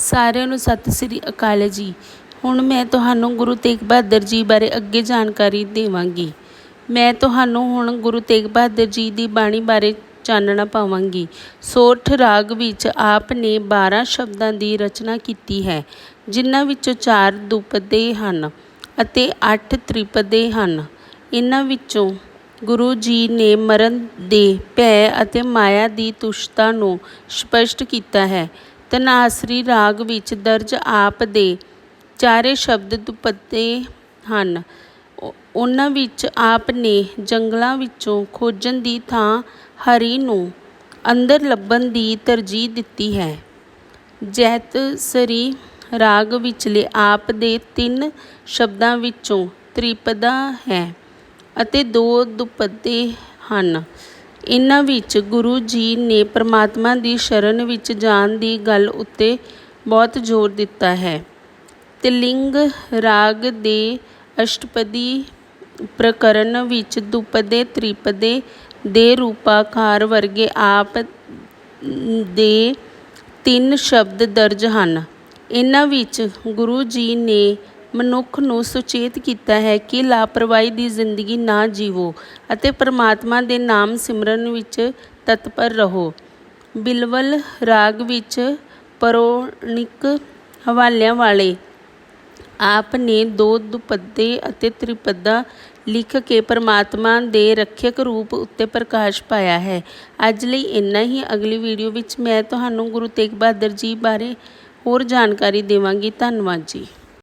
ਸਾਰਿਆਂ ਨੂੰ ਸਤਿ ਸ੍ਰੀ ਅਕਾਲ ਜੀ। ਹੁਣ ਮੈਂ ਤੁਹਾਨੂੰ ਗੁਰੂ ਤੇਗ ਬਹਾਦਰ ਜੀ ਬਾਰੇ ਅੱਗੇ ਜਾਣਕਾਰੀ ਦੇਵਾਂਗੀ। ਮੈਂ ਤੁਹਾਨੂੰ ਹੁਣ ਗੁਰੂ ਤੇਗ ਬਹਾਦਰ ਜੀ ਦੀ ਬਾਣੀ ਬਾਰੇ ਚਾਨਣਾ ਪਾਵਾਂਗੀ। ਸੋਠ ਰਾਗ ਵਿੱਚ ਆਪ ਨੇ 12 ਸ਼ਬਦਾਂ ਦੀ ਰਚਨਾ ਕੀਤੀ ਹੈ, ਜਿਨ੍ਹਾਂ ਵਿੱਚੋਂ 4 ਦੁਪਦੇ ਹਨ ਅਤੇ 8 ਤ੍ਰਿਪਦੇ ਹਨ। ਇਹਨਾਂ ਵਿੱਚੋਂ ਗੁਰੂ ਜੀ ਨੇ ਮਰਨ ਦੇ ਭੈ ਅਤੇ ਮਾਇਆ ਦੀ ਤੁਸ਼ਤਾ ਨੂੰ ਸਪਸ਼ਟ ਕੀਤਾ ਹੈ। ਧਨਾਸਰੀ ਰਾਗ ਵਿੱਚ ਦਰਜ ਆਪ ਦੇ ਚਾਰੇ ਸ਼ਬਦ ਦੁਪੱਤੇ ਹਨ। ਉਹਨਾਂ ਵਿੱਚ ਆਪ ਨੇ ਜੰਗਲਾਂ ਵਿੱਚੋਂ ਖੋਜਣ ਦੀ ਥਾਂ ਹਰੀ ਨੂੰ ਅੰਦਰ ਲੱਭਣ ਦੀ ਤਰਜੀਹ ਦਿੱਤੀ ਹੈ। ਜੈਤਸਰੀ ਰਾਗ ਵਿਚਲੇ ਆਪ ਦੇ ਤਿੰਨ ਸ਼ਬਦਾਂ ਵਿੱਚੋਂ ਤ੍ਰਿਪਦਾ ਹੈ ਅਤੇ ਦੋ ਦੁਪੱਤੇ ਹਨ। ਇਹਨਾਂ ਵਿੱਚ ਗੁਰੂ ਜੀ ਨੇ ਪਰਮਾਤਮਾ ਦੀ ਸ਼ਰਨ ਵਿੱਚ ਜਾਣ ਦੀ ਗੱਲ ਉੱਤੇ ਬਹੁਤ ਜ਼ੋਰ ਦਿੱਤਾ ਹੈ। ਤਿਲਿੰਗ ਰਾਗ ਦੇ ਅਸ਼ਟਪਦੀ ਪ੍ਰਕਰਨ ਵਿੱਚ ਦੁਪਦੇ ਤ੍ਰਿਪਦੇ ਦੇ ਰੂਪਾਕਾਰ ਵਰਗੇ ਆਪ ਦੇ ਤਿੰਨ ਸ਼ਬਦ ਦਰਜ ਹਨ। ਇਹਨਾਂ ਵਿੱਚ ਗੁਰੂ ਜੀ ਨੇ ਮਨੁੱਖ ਨੂੰ ਸੁਚੇਤ ਕੀਤਾ ਹੈ ਕਿ ਲਾਪਰਵਾਹੀ ਦੀ ਜ਼ਿੰਦਗੀ ਨਾ ਜੀਵੋ ਅਤੇ ਪਰਮਾਤਮਾ ਦੇ ਨਾਮ ਸਿਮਰਨ ਵਿੱਚ ਤਤਪਰ ਰਹੋ। ਬਿਲਵਲ ਰਾਗ ਵਿੱਚ ਪੌਰਾਣਿਕ ਹਵਾਲਿਆਂ ਵਾਲੇ ਆਪ ਨੇ ਦੋ ਦੁਪੱਦੇ ਅਤੇ ਤ੍ਰਿਪਦਾ ਲਿਖ ਕੇ ਪਰਮਾਤਮਾ ਦੇ ਰੱਖਿਅਕ ਰੂਪ ਉੱਤੇ ਪ੍ਰਕਾਸ਼ ਪਾਇਆ ਹੈ। ਅੱਜ ਲਈ ਇੰਨਾ ਹੀ। ਅਗਲੀ ਵੀਡੀਓ ਵਿੱਚ ਮੈਂ ਤੁਹਾਨੂੰ ਗੁਰੂ ਤੇਗ ਬਹਾਦਰ ਜੀ ਬਾਰੇ ਹੋਰ ਜਾਣਕਾਰੀ ਦੇਵਾਂਗੀ। ਧੰਨਵਾਦ ਜੀ।